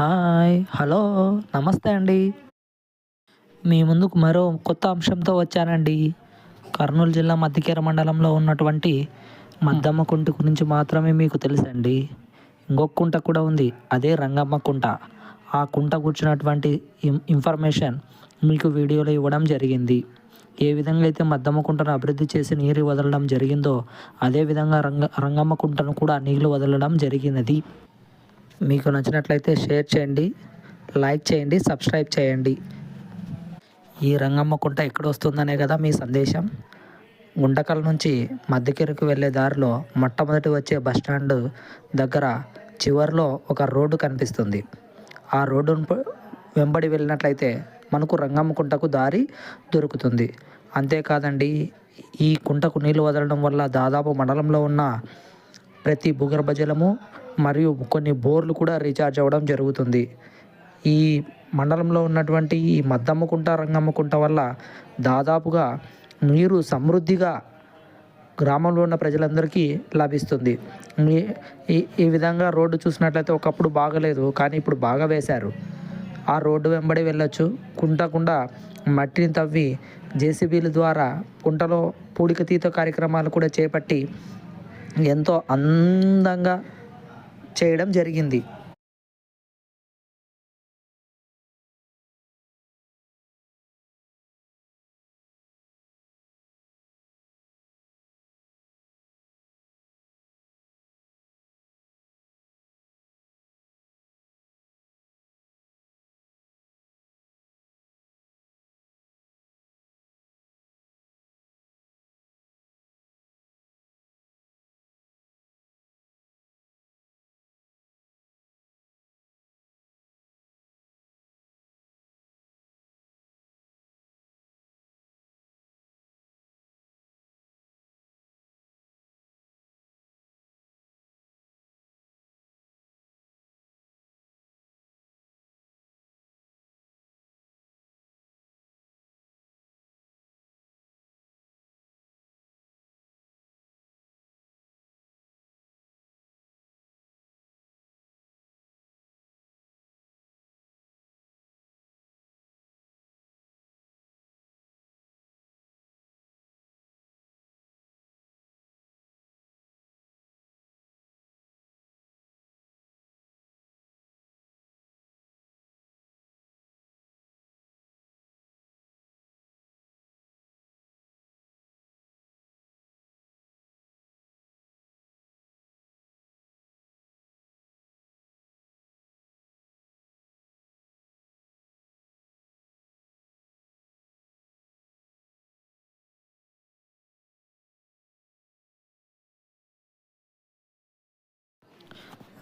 Hi hello నమస్తే అండి. మీ ముందుకు మరో కొత్త అంశంతో వచ్చానండి. కర్నూలు జిల్లా మధ్యకేర మండలంలో ఉన్నటువంటి మద్దమ్మ కుంట గురించి మాత్రమే మీకు తెలుసండి. ఇంకొక కుంట కూడా ఉంది అదే రంగమ్మ కుంట. ఆ కుంట కూర్చున్నటువంటి ఇన్ఫర్మేషన్ మీకు వీడియోలో ఇవ్వడం జరిగింది. ఏ విధంగా అయితే మద్దమ్మ కుంటను అభివృద్ధి చేసి నీరు వదలడం జరిగిందో అదేవిధంగా రంగ రంగమ్మ కుంటను కూడా నీళ్ళు వదలడం జరిగినది. మీకు నచ్చినట్లయితే షేర్ చేయండి లైక్ చేయండి సబ్స్క్రైబ్ చేయండి. ఈ రంగమ్మ కుంట ఎక్కడ వస్తుందనే కదా మీ సందేశం. గుండకల్ నుంచి మధ్యకెరకు వెళ్ళే దారిలో మొట్టమొదటి వచ్చే బస్టాండ్ దగ్గర చివరిలో ఒక రోడ్డు కనిపిస్తుంది. ఆ రోడ్డును వెంబడి వెళ్ళినట్లయితే మనకు రంగమ్మ కుంటకు దారి దొరుకుతుంది. అంతేకాదండి ఈ కుంటకు నీళ్ళు వదలడం వల్ల దాదాపు మండలంలో ఉన్న ప్రతి భూగర్భ జలము మరియు కొన్ని బోర్లు కూడా రీఛార్జ్ అవ్వడం జరుగుతుంది. ఈ మండలంలో ఉన్నటువంటి ఈ మద్దమ్మకుంట రంగమ్మకుంట వల్ల దాదాపుగా నీరు సమృద్ధిగా గ్రామంలో ఉన్న ప్రజలందరికీ లభిస్తుంది. ఈ ఈ విధంగా రోడ్డు చూసినట్లయితే ఒకప్పుడు బాగలేదు కానీ ఇప్పుడు బాగా వేశారు. ఆ రోడ్డు వెంబడి వెళ్ళొచ్చు. కుంటకుండా మట్టిని తవ్వి జేసీబీల ద్వారా కుంటలో పూడిక తీత కార్యక్రమాలు కూడా చేపట్టి ఎంతో అందంగా చేయడం జరిగింది.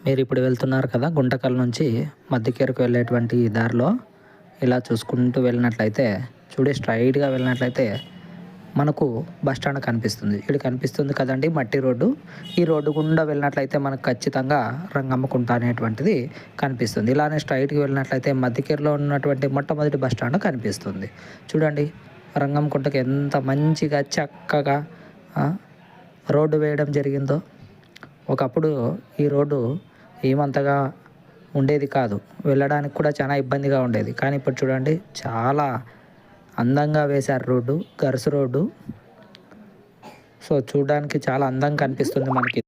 మీరు ఇప్పుడు వెళ్తున్నారు కదా గుంటకల్ నుంచి మధ్యకేరకు వెళ్ళేటువంటి దారిలో ఇలా చూసుకుంటూ వెళ్ళినట్లయితే చూడే స్ట్రైట్గా వెళ్ళినట్లయితే మనకు బస్ స్టాండ్ కనిపిస్తుంది. ఇక్కడ కనిపిస్తుంది కదండి మట్టి రోడ్డు. ఈ రోడ్డు గుండా వెళ్ళినట్లయితే మనకు ఖచ్చితంగా రంగమ్మకుంట అనేటువంటిది కనిపిస్తుంది. ఇలానే స్ట్రైట్కి వెళ్ళినట్లయితే మధ్యకేరులో ఉన్నటువంటి మొట్టమొదటి బస్ స్టాండ్ కనిపిస్తుంది. చూడండి రంగమ్మకుంటకి ఎంత మంచిగా చక్కగా రోడ్డు వేయడం జరిగిందో. ఒకప్పుడు ఈ రోడ్డు ఏమంతగా ఉండేది కాదు. వెళ్ళడానికి కూడా చాలా ఇబ్బందిగా ఉండేది. కానీ ఇప్పుడు చూడండి చాలా అందంగా వేశారు రోడ్డు గరుసు రోడ్డు. సో చూడడానికి చాలా అందంగా కనిపిస్తుంది మనకి.